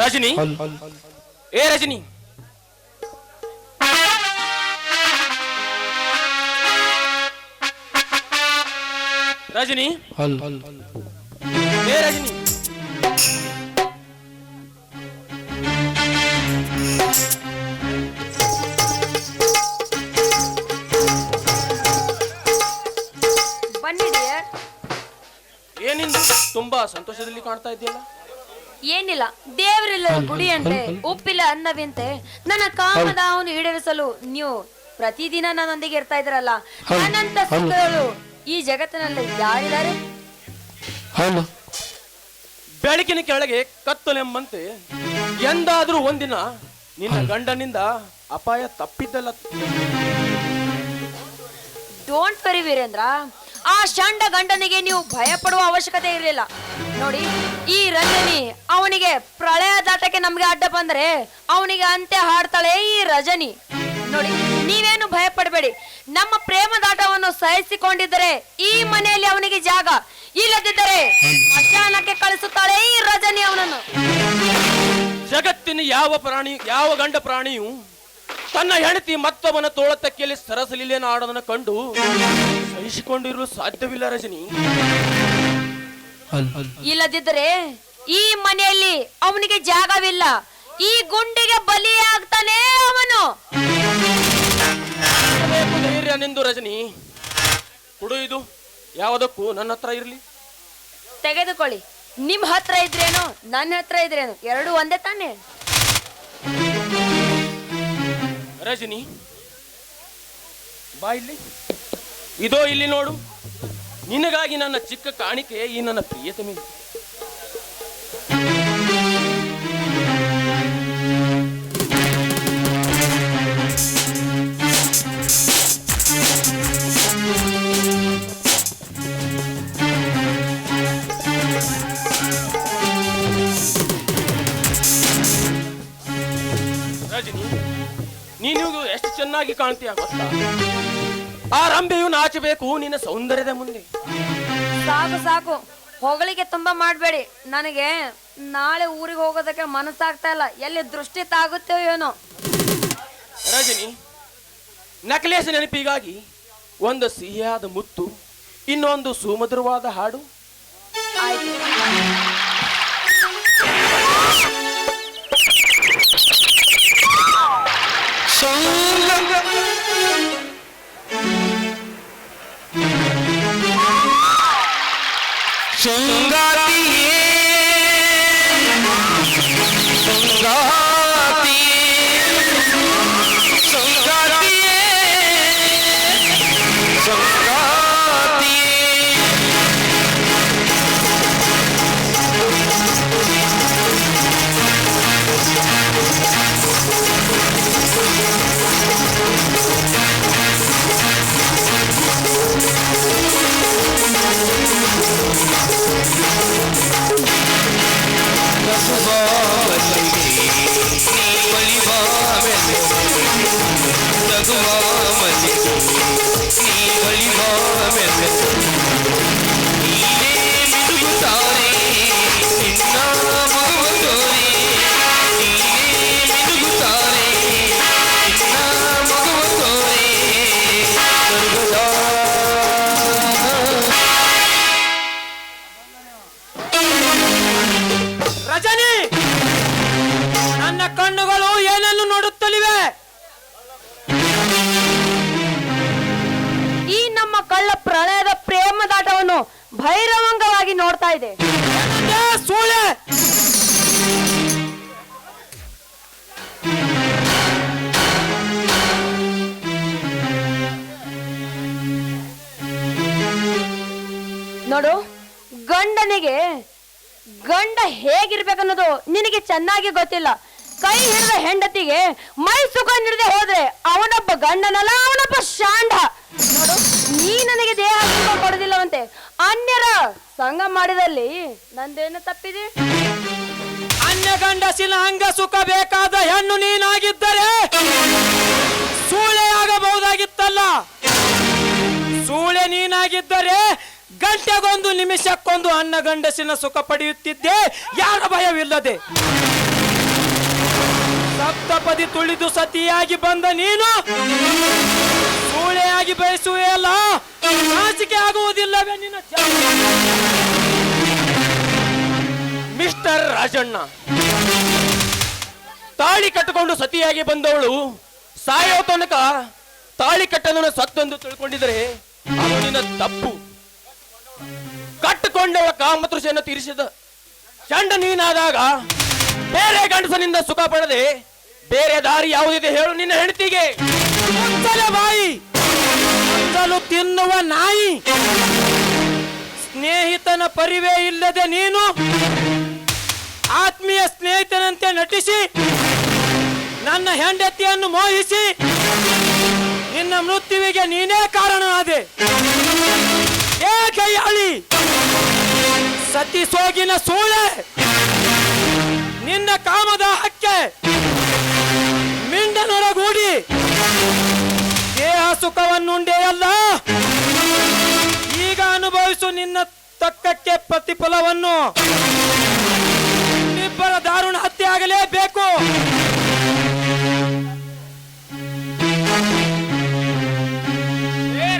ರಜನಿ ಏ ರಜನಿ ರಜನಿ ಏ ರಜನಿ ಬನ್ನಿ ಡಿಯರ್ ಏನಿಂದ ತುಂಬಾ ಸಂತೋಷದಲ್ಲಿ ಕಾಣ್ತಾ ಇದೆಯಲ್ಲ ಏನಿಲ್ಲ ದೇವರಿಲ್ಲ ಗುಡಿ ಅಂತೆ ಉಪ್ಪಿಲ್ಲ ಅನ್ನವಿಂತೆ. ನನ್ನ ಕಾಮದ ಅವನು ಈಡೇರಿಸಲು ನೀವು ಪ್ರತಿದಿನ ನನ್ನೊಂದಿಗೆ ಇರ್ತಾ ಇದ್ರಲ್ಲ ನನ್ನಂತ ಸುಖಗಳು ಈ ಜಗತ್ತಿನಲ್ಲಿ ಯಾರಿದ್ದಾರೆ? ಬೆಳಕಿನ ಕೆಳಗೆ ಕತ್ತಲೆಂಬಂತೆ ಎಂದಾದ್ರೂ ಒಂದಿನ ನಿನ್ನ ಗಂಡನಿಂದ ಅಪಾಯ ತಪ್ಪಿದ್ದಲ್ಲ. Don't worry Veerendra. ಆ ಶಂಡ ಗಂಡನಿಗೆ ನೀವು ಭಯ ಪಡುವ ಅವಶ್ಯಕತೆ ಇರಲಿಲ್ಲ. ನೋಡಿ, ಈ ರಜನಿ ಅವನಿಗೆ ಪ್ರಳಯ ದಾಟಕ್ಕೆ ನಮ್ಗೆ ಅಡ್ಡ ಬಂದ್ರೆ ಅವನಿಗೆ ಅಂತ್ಯ ಹಾಡ್ತಾಳೆ ಈ ರಜನಿ. ನೋಡಿ, ನೀವೇನು ಭಯ ಪಡಬೇಡಿ ನಮ್ಮ ಪ್ರೇಮ ದಾಟವನ್ನು ಸಹಿಸಿಕೊಂಡಿದ್ದರೆ ಈ ಮನೆಯಲ್ಲಿ ಅವನಿಗೆ ಜಾಗ ಇಲ್ಲದಿದ್ದರೆ ಸ್ಮಶಾನಕ್ಕೆ ಕಳಿಸುತ್ತಾಳೆ ಈ ರಜನಿ ಅವನನ್ನು. ಜಗತ್ತಿನ ಯಾವ ಪ್ರಾಣಿ, ಯಾವ ಗಂಡ ಪ್ರಾಣಿಯು ತನ್ನ ಹೆಂಡತಿ ಮತ್ತೊಬ್ಬನ ತೋಳತಕ್ಕಿಯಲ್ಲಿ ತಕ್ಕಿಯಲ್ಲಿ ಆಡೋದನ್ನು ಆಡೋದನ್ನ ಕಂಡು ಸಹಿಸಿಕೊಂಡಿರಲು ಸಾಧ್ಯವಿಲ್ಲ ರಜನಿ. ಇಲ್ಲದಿದ್ದರೆ ಈ ಮನೆಯಲ್ಲಿ ಅವನಿಗೆ ಜಾಗವಿಲ್ಲ. ಈ ಗುಂಡಿಗೆ ಬಲಿಯಾಗ್ತಾನೆ ಅವನು. ಧೈರ್ಯನೆಂದು ನಿಂದು ರಜನಿ. ಕೊಡು ಇದು. ಯಾವುದಕ್ಕೂ ನನ್ನ ಹತ್ರ ಇರಲಿ. ತೆಗೆದುಕೊಳ್ಳಿ. ನಿಮ್ ಹತ್ರ ಇದ್ರೇನು ನನ್ನ ಹತ್ರ ಇದ್ರೇನು ಎರಡು ಒಂದೇ ತಾನೆ? ರಜನಿ ಬಾ ಇಲ್ಲಿ. ಇದೋ ಇಲ್ಲಿ ನೋಡು. ನಿನಗಾಗಿ ನನ್ನ ಚಿಕ್ಕ ಕಾಣಿಕೆ ಈ ನನ್ನ ಪ್ರಿಯತಮೆ. ರಜನಿ, ನೀನು ಎಷ್ಟು ಚೆನ್ನಾಗಿ ಕಾಣ್ತೀಯ ಗೊತ್ತಾ? ಆ ರಂಬೆಯು ನಾಚಬೇಕು ನಿನ್ನ ಸೌಂದರ್ಯದ ಮುಂದೆ. ಸಾಕು ಸಾಕು. ಹೊಗಳಿಗೆ ತುಂಬಾ ಮಾಡಬೇಡಿ. ನನಗೆ ನಾಳೆ ಊರಿಗೆ ಹೋಗೋದಕ್ಕೆ ಮನಸ್ಸಾಗ್ತಾ ಇಲ್ಲ. ಎಲ್ಲಿ ದೃಷ್ಟಿ ತಾಗುತ್ತೋ ಏನೋ. ರಜನಿ ನಕಲೇಶ ನೆನಪಿಗಾಗಿ ಒಂದು ಸಿಹಿಯಾದ ಮುತ್ತು ಇನ್ನೊಂದು ಸುಮಧುರವಾದ ಹಾಡು. ಆಯ್ತು. ಸಂಗಾತಿಯೇ ಕಳ್ಳ ಪ್ರಳಯದ ಪ್ರೇಮದಾಟವನ್ನು ಭೈರವಂಗವಾಗಿ ನೋಡ್ತಾ ಇದೆ. ನೋಡು ಗಂಡನಿಗೆ ಗಂಡ ಹೇಗಿರ್ಬೇಕನ್ನೋದು ನಿನಗೆ ಚೆನ್ನಾಗಿ ಗೊತ್ತಿಲ್ಲ. ಕೈ ಹಿಡಿದ ಹೆಂಡತಿಗೆ ಮೈ ಸುಖ ನೀಡದೆ ಹೋದ್ರೆ ಅವನೊಬ್ಬ ಗಂಡನಲ್ಲ, ಅವನೊಬ್ಬ ಶಾಂಡ. ನೋಡು, ನೀ ನನಗೆ ದೇಹ ಸುಖ ಕೊಡೋದಿಲ್ಲವಂತೆ ಅನ್ಯರ ಸಂಘ ಮಾಡಿದಲ್ಲಿ ನಂದೇನು ತಪ್ಪಿದೆ? ಅನ್ಯ ಗಂಡಸಿನ ಅಂಗ ಸುಖ ಬೇಕಾದ ಹೆಣ್ಣು ನೀನಾಗಿದ್ದರೆ ಸೂಳೆ ಆಗಬಹುದಾಗಿತ್ತಲ್ಲ. ಸೂಳೆ ನೀನಾಗಿದ್ದರೆ ಗಂಟೆಗೊಂದು ನಿಮಿಷಕ್ಕೊಂದು ಅನ್ನ ಗಂಡಸಿನ ಸುಖ ಪಡೆಯುತ್ತಿದ್ದೆ. ಯಾರ ಭಯವಿಲ್ಲದೆ? ಸಪ್ತಪದಿ ತುಳಿದು ಸತಿಯಾಗಿ ಬಂದ ನೀನು? ಸೂಳೆಯಾಗಿ ಬಯಸುವೆಯಲ್ಲ ನಾಚಿಕೆ ಆಗುವುದಿಲ್ಲವೇ ನಿನ್ನ? ಮಿಸ್ಟರ್ ರಾಜಣ್ಣ, ತಾಳಿ ಕಟ್ಟಿಕೊಂಡು ಸತಿಯಾಗಿ ಬಂದವಳು ಸಾಯೋ ತನಕ ತಾಳಿ ಕಟ್ಟದನ್ನು ಸತ್ತೆಂದು ತಿಳ್ಕೊಂಡಿದ್ರೆ ನಿನ್ನ ತಪ್ಪು. ಕಟ್ಟಿಕೊಂಡವಳ ಕಾಮತೃಷೆಯನ್ನು ತೀರಿಸಿದ ಚಂಡ ನೀನಾದಾಗ ಬೇರೆ ಗಂಡಸನಿಂದ ಸುಖ ಪಡದೆ ಬೇರೆ ದಾರಿ ಯಾವುದಿದೆ ಹೇಳು ನಿನ್ನ ಹೆಂಡತಿಗೆ. ಬಾಯಿ. ಸುತ್ತಲು ತಿನ್ನುವ ನಾಯಿ. ಸ್ನೇಹಿತನ ಪರಿವೇ ಇಲ್ಲದೆ ನೀನು ಆತ್ಮೀಯ ಸ್ನೇಹಿತನಂತೆ ನಟಿಸಿ ನನ್ನ ಹೆಂಡತಿಯನ್ನು ಮೋಹಿಸಿ ನಿನ್ನ ಮೃತ್ಯುವಿಗೆ ನೀನೇ ಕಾರಣ ಆದೆ ಅಳಿ ಸತಿ ಸೋಗಿನ ಸೂಳೆ ನಿನ್ನ ಕಾಮದ ಹಕ್ಕೆ ಮಿಂಡನೊಳಗೂಡಿ ದೇಹ ಸುಖವನ್ನುಂಡೆಯಲ್ಲ ಈಗ ಅನುಭವಿಸು ನಿನ್ನ ತಕ್ಕಕ್ಕೆ ಪ್ರತಿಫಲವನ್ನು. ಇಬ್ಬರ ದಾರುಣ ಹತ್ಯೆ ಆಗಲೇಬೇಕು.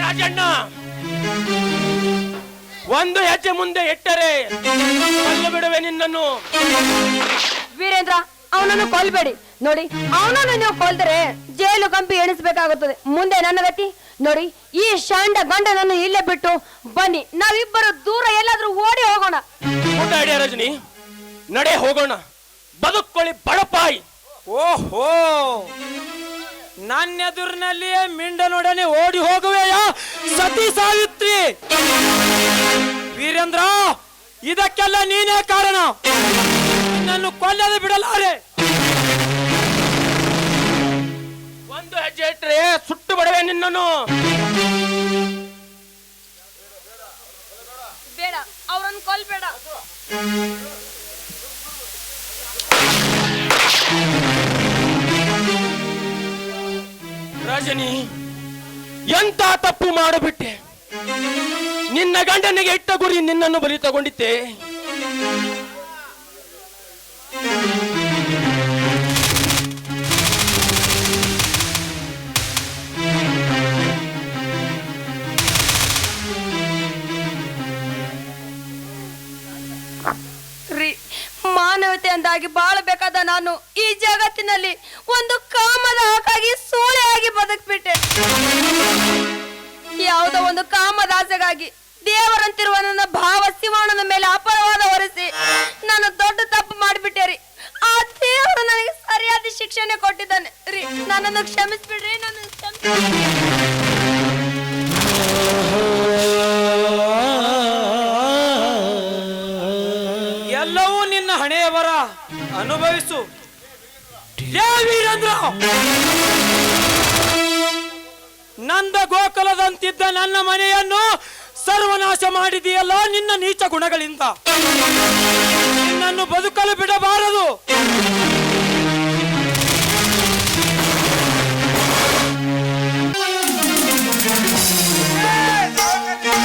ರಾಜಣ್ಣ. ಒಂದು ಹೆಜ್ಜೆ ಮುಂದೆ ಇಟ್ಟರೆ ಬಿಡುವೆ ನಿನ್ನನ್ನು. ಅವನನ್ನು ಕೊಲ್ಬೇಡಿ. ನೋಡಿ ಅವನನ್ನು ನೀವು ಕೊಲ್ದರೆ ಜೈಲು ಕಂಪಿ ಎಣಿಸಬೇಕಾಗುತ್ತದೆ. ಮುಂದೆ ನನ್ನ ಗತಿ ನೋಡಿ ಈ ಶಾಂಡ ಗಂಡನನ್ನು ಇಲ್ಲೇ ಬಿಟ್ಟು ಬನ್ನಿ. ನಾವಿಬ್ಬರು ದೂರ ಎಲ್ಲಾದ್ರೂ ಓಡಿ ಹೋಗೋಣ. ರಜನಿ ನಡೆ ಹೋಗೋಣ. ಬದುಕೊಳ್ಳಿ ಬಡಪಾಯಿ. ಓಹೋ ನನ್ನೆದುರಿನಲ್ಲಿಯೇ ಮಿಂಡನೊಡನೆ ಓಡಿ ಹೋಗುವೆಯಾ ಸತಿ ಸಾವಿತ್ರಿ. ವೀರೇಂದ್ರ ಇದಕ್ಕೆಲ್ಲ ನೀನೇ ಕಾರಣ. ನನ್ನನ್ನು ಕೊಲ್ಲದೆ ಬಿಡಲಾರೆ. ಇಟ್ಟರೆ ಸುಟ್ಟು ಬಡವೆ ನಿನ್ನನ್ನು. ಬೇಡ ಅವರನ್ನು ಕೊಲ್ಬೇಡ. ರಜನಿ ಎಂತ ತಪ್ಪು ಮಾಡಿಬಿಟ್ಟೆ? ನಿನ್ನ ಗಂಡನಿಗೆ ಇಟ್ಟ ಗುರಿ ನಿನ್ನನ್ನು ಬಲಿ ತಗೊಂಡಿದ್ದೆ. ಬಾಳಬೇಕಾದ ನಾನು ಈ ಜಗತ್ತಿನಲ್ಲಿ ಒಂದು ಕಾಮದ ಹಾಕಾಗಿ ಆಗಿ ಬದುಕ್ಬಿಟ್ಟೆ. ಯಾವುದೋ ಒಂದು ಕಾಮದ ಆಸೆಗಾಗಿ ದೇವರಂತಿರುವ ನನ್ನ ಭಾವ ಶಿವಣ್ಣನ ಮೇಲೆ ಅಪರವಾದ ಹೊರಿಸಿ ನಾನು ದೊಡ್ಡ ತಪ್ಪು ಮಾಡಿಬಿಟ್ಟೆ ರೀ. ಆ ದೇವರು ನನಗೆ ಸರಿಯಾದ ಶಿಕ್ಷಣೆ ಕೊಟ್ಟಿದ್ದಾನೆ ರೀ. ನನ್ನನ್ನು ಕ್ಷಮಿಸ್ಬಿಡ್ರಿ ನನ್ನ ಎಲ್ಲವೂ ಅನುಭವಿಸು. ವೀರೇಂದ್ರ ನಂದ ಗೋಕುಲದಂತಿದ್ದ ನನ್ನ ಮನೆಯನ್ನು ಸರ್ವನಾಶ ಮಾಡಿದೆಯಲ್ಲ ನಿನ್ನ ನೀಚ ಗುಣಗಳಿಂದ. ನಿನ್ನನ್ನು ಬದುಕಲು ಬಿಡಬಾರದು.